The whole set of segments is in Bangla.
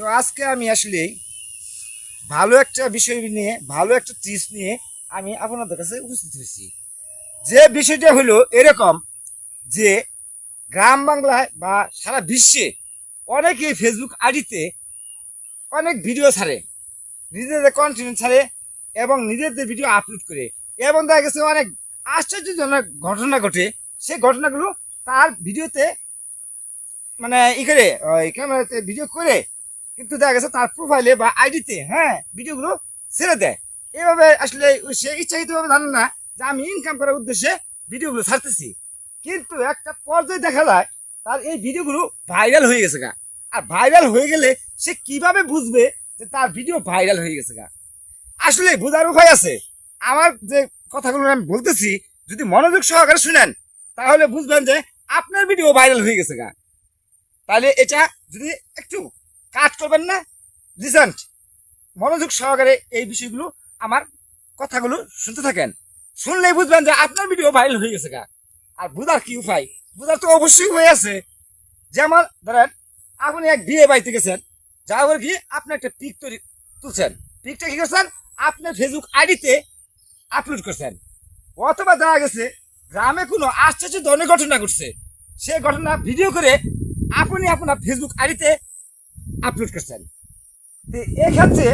তো আজকে আমি আসলে ভালো একটা বিষয় নিয়ে, ভালো একটা টিপস নিয়ে আমি আপনাদের কাছে উপস্থিত হয়েছি। যে বিষয়টা হলো এরকম যে গ্রাম বাংলায় বা সারা বিশ্বে অনেকে ফেসবুক আইডিতে অনেক ভিডিও ছাড়ে, নিজেদের কন্টেন্ট ছাড়ে এবং নিজেদের ভিডিও আপলোড করে। এবং দেখা গেছে অনেক আশ্চর্যজনক ঘটনা ঘটে। সেই ঘটনাগুলো তার ভিডিওতে মানে ই করে ক্যামেরাতে ভিডিও করে কিন্তু দেখা গেছে তার প্রোফাইলে বা আইডিতে হ্যাঁ ভিডিওগুলো ছেড়ে দেয়। এভাবে আসলে সে ইচ্ছাকৃতভাবে জানে না যে আমি ইনকাম করার উদ্দেশ্যে ভিডিওগুলো ছাড়তেছি। কিন্তু একটা পর্যায়ে দেখা যায়, তার এই ভিডিওগুলো ভাইরাল হয়ে গেছে গা। আর ভাইরাল হয়ে গেলে সে কীভাবে বুঝবে যে তার ভিডিও ভাইরাল হয়ে গেছে গা? আসলে বোঝার উপায় আছে। আমার যে কথাগুলো আমি বলতেছি, যদি মনোযোগ সহকারে শুনেন, তাহলে বুঝবেন যে আপনার ভিডিও ভাইরাল হয়ে গেছে গা। তাহলে এটা যদি একটু কাজ করবেন না। রিসেন্ট মনোযোগ সহকারে এই বিষয়গুলো আমার কথাগুলো শুনতে থাকেন। শুনলেই বুঝবেন যে আপনার ভিডিও ভাইরাল হয়ে গেছে গা। আর বুঝার কি উপায়? বুঝার তো অবশ্যই হয়ে আছে। যেমন ধরেন, আপনি এক বিয়ে বাড়িতে গেছেন। যাওয়ার গিয়ে আপনি একটা পিক তৈরি তুলছেন। পিকটা কি করছেন? আপনার ফেসবুক আইডিতে আপলোড করছেন। অথবা দেখা গেছে, গ্রামে কোনো আশ্চর্য ধরনের ঘটনা ঘটছে। সেই ঘটনা ভিডিও করে আপনি আপনার ফেসবুক আইডিতে আপলোড করছেন। তো এক্ষেত্রে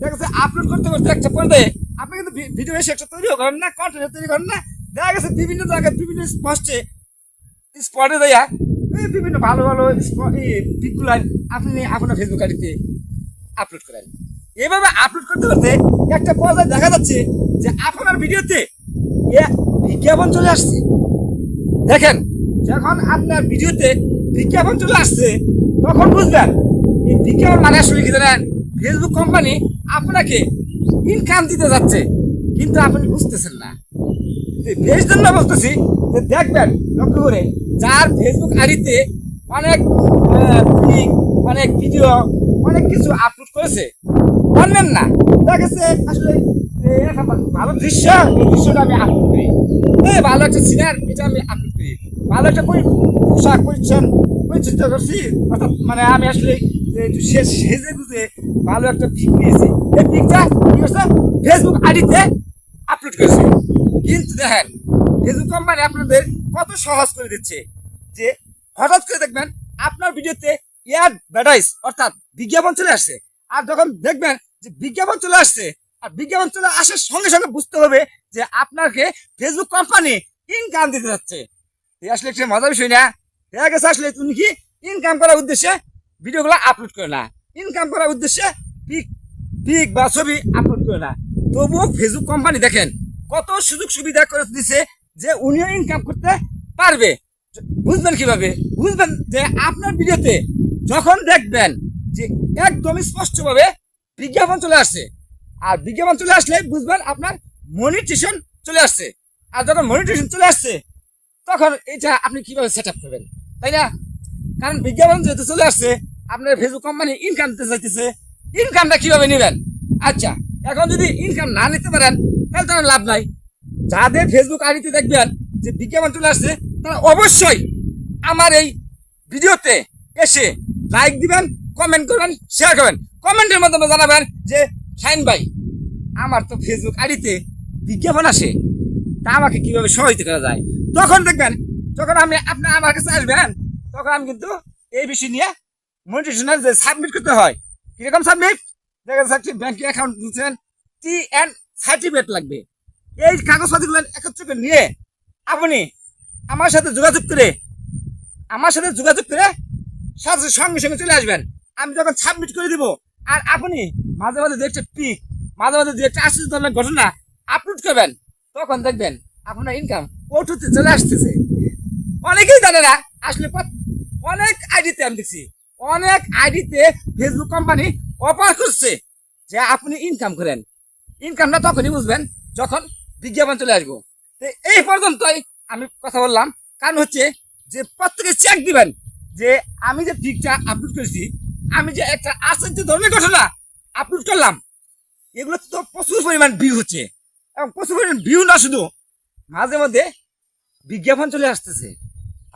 দেখা আপলোড করতে করতে একটা পর্যায়ে আপনি কিন্তু ভিডিও একটা তৈরিও করেন না কন্টেন্ট তৈরি করেন না। দেখা গেছে বিভিন্ন জায়গায় বিভিন্ন স্পষ্টে স্পটে দেয়া বিভিন্ন ভালো ভালো পিকগুলো আপনি আপনার ফেসবুক আইডিতে আপলোড করেন। এভাবে আপলোড করতে করতে একটা পর্যায়ে দেখা যাচ্ছে যে আপনার ভিডিওতে বিজ্ঞাপন চলে আসছে। দেখেন, যখন আপনার ভিডিওতে বিজ্ঞাপন চলে আসছে, তখন বুঝবেন বিজ্ঞাপন মানে আসলে কি জানেন? ফেসবুক কোম্পানি আপনাকে ইনকাম দিতে যাচ্ছে কিন্তু আপনি বুঝতেছেন না। তো জন্য বলতেছি যে দেখবেন লক্ষ্য করে যার ফেসবুক আইডিতে অনেক link, অনেক ভিডিও অনেক কিছু আপলোড করেছে বললেন না। দেখা গেছে আসলে ভালো দৃশ্য এই দৃশ্যটা আমি আপলোড করি। এই ভালো একটা সিনার এটা আমি আপলোড করি। ভালো একটা পোশাক পরিচ্ছন্ন পরিচিত করছি, অর্থাৎ মানে আমি আসলে সে- সেজে গুজে ভালো একটা পিক নিয়েছি। এই পিকটা কি করছে ফেসবুক আইডিতে আপলোড করেছে। কিন্তু দেখেন ফেসবুক কোম্পানি আপনাদের কত সহজ করে দিচ্ছে যে হঠাৎ করে দেখবেন আপনার ভিডিওতে অ্যাডভার্টাইজ অর্থাৎ বিজ্ঞাপন চলে আসছে। আর যখন দেখবেন যে বিজ্ঞাপন চলে আসছে, আর বিজ্ঞাপন চলে আসার সঙ্গে সঙ্গে বুঝতে হবে যে আপনাকে ফেসবুক কোম্পানি ইনকাম দিতে যাচ্ছে। আসলে একটা মজার বিষয় না? দেখা আসলে তুমি কি ইনকাম করার উদ্দেশ্যে ভিডিওগুলো আপলোড করে না। ইনকাম করার উদ্দেশ্যে পিক পিক বা ছবি আপলোড করে না। তবুও ফেসবুক কোম্পানি দেখেন কত সুযোগ সুবিধা করে দিছে যে উনিও ইনকাম করতে পারবে। বুঝবেন কীভাবে? বুঝবেন যে আপনার ভিডিওতে যখন দেখবেন যে একদম স্পষ্টভাবে বিজ্ঞাপন চলে আসছে, আর বিজ্ঞাপন চলে আসলে বুঝবেন আপনার মনিটেশন চলে আসছে। আর যখন মনিটেশন চলে আসছে, তখন এটা আপনি কীভাবে সেট আপ করবেন? তাই না? কারণ বিজ্ঞাপন যেহেতু চলে আসছে, আপনার ফেসবুক কোম্পানি ইনকাম দিতে চাইতেছে ইনকামটা কীভাবে নেবেন? আচ্ছা এখন যদি ইনকাম না নিতে পারেন, তাহলে তো লাভ নাই। যাদের ফেসবুক আইডিতে দেখবেন যে বিজ্ঞাপন চলে আসছে, তারা অবশ্যই আমার এই ভিডিওতে এসে লাইক দিবেন কমেন্ট করবেন শেয়ার করবেন। কমেন্টের মাধ্যমে জানাবেন যে শাইন ভাই, আমার তো ফেসবুক আইডিতে বিজ্ঞাপন আসে, তা আমাকে কীভাবে সহায়তা করা যায়? তখন দেখবেন যখন আমি আপনি আমার কাছে আসবেন, তখন আমি কিন্তু এই বিষয় নিয়ে মনিটেশনের যে সাবমিট করতে হয়, কীরকম সাবমিট দেখেন যাচ্ছে ব্যাংকে অ্যাকাউন্ট দিচ্ছেন টি এন সার্টিফিকেট লাগবে। এই কাগজপাতিগুলো একত্র করে নিয়ে আপনি আমার সাথে যোগাযোগ করে, আমার সাথে যোগাযোগ করে সাথে সঙ্গে সঙ্গে চলে আসবেন। আমি যখন সাবমিট করে দিব, আর আপনি মাঝে মাঝে দু একটা পিক মাঝে মাঝে দু একটা আশ্চর্য ধরনের ঘটনা আপলোড করবেন, তখন দেখবেন আপনার ইনকাম ওটুতে চলে আসতেছে। অনেকেই জানে না, আসলে অনেক আইডিতে আমি দেখছি, অনেক আইডিতে ফেসবুক কোম্পানি অফার করছে যে আপনি ইনকাম করেন। ইনকামটা তখনই বুঝবেন যখন বিজ্ঞাপন চলে আসব। তো এই পর্যন্তই আমি কথা বললাম। কারণ হচ্ছে যে প্রত্যেকে চেক দিবেন যে আমি যে পিকটা আপলোড করেছি, আমি যে একটা আশ্চর্য ধরনের ঘটনা আপলোড করলাম, এগুলো তো প্রচুর পরিমাণ ভিউ হচ্ছে। এবং প্রচুর পরিমাণ ভিউ না শুধু, মাঝে মধ্যে বিজ্ঞাপন চলে আসতেছে।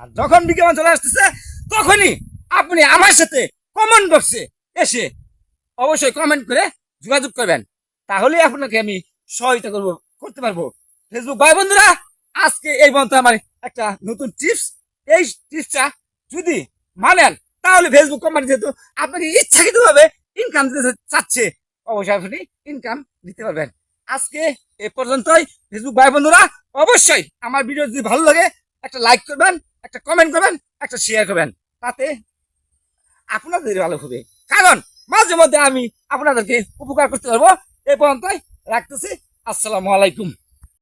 আর যখন বিজ্ঞাপন চলে আসতেছে, তখনই আপনি আমার সাথে কমেন্ট বক্সে এসে অবশ্যই কমেন্ট করে যোগাযোগ করবেন। তাহলে আপনাকে আমি সহায়তা করব, করতে পারব। ফেসবুক ভাই বন্ধুরা, আজকে এই পর্যন্ত আমার একটা নতুন টিপস এই টিপসটা যদি মানেন, তাহলে ফেসবুক কোম্পানি যেহেতু আপনাকে ইচ্ছাকৃত ভাবে ইনকাম দিতে চাচ্ছে, অবশ্যই আপনি ইনকাম দিতে পারবেন। আজকে এ পর্যন্তই। ফেসবুক ভাই বন্ধুরা, অবশ্যই আমার ভিডিও যদি ভালো লাগে একটা লাইক করবেন, একটা কমেন্ট করবেন, একটা শেয়ার করবেন। তাতে আপনাদের ভালো হবে। কারণ মাঝে মধ্যে আমি আপনাদেরকে উপকার করতে পারব। এ পর্যন্তই রাখতেছি। আসসালামু আলাইকুম।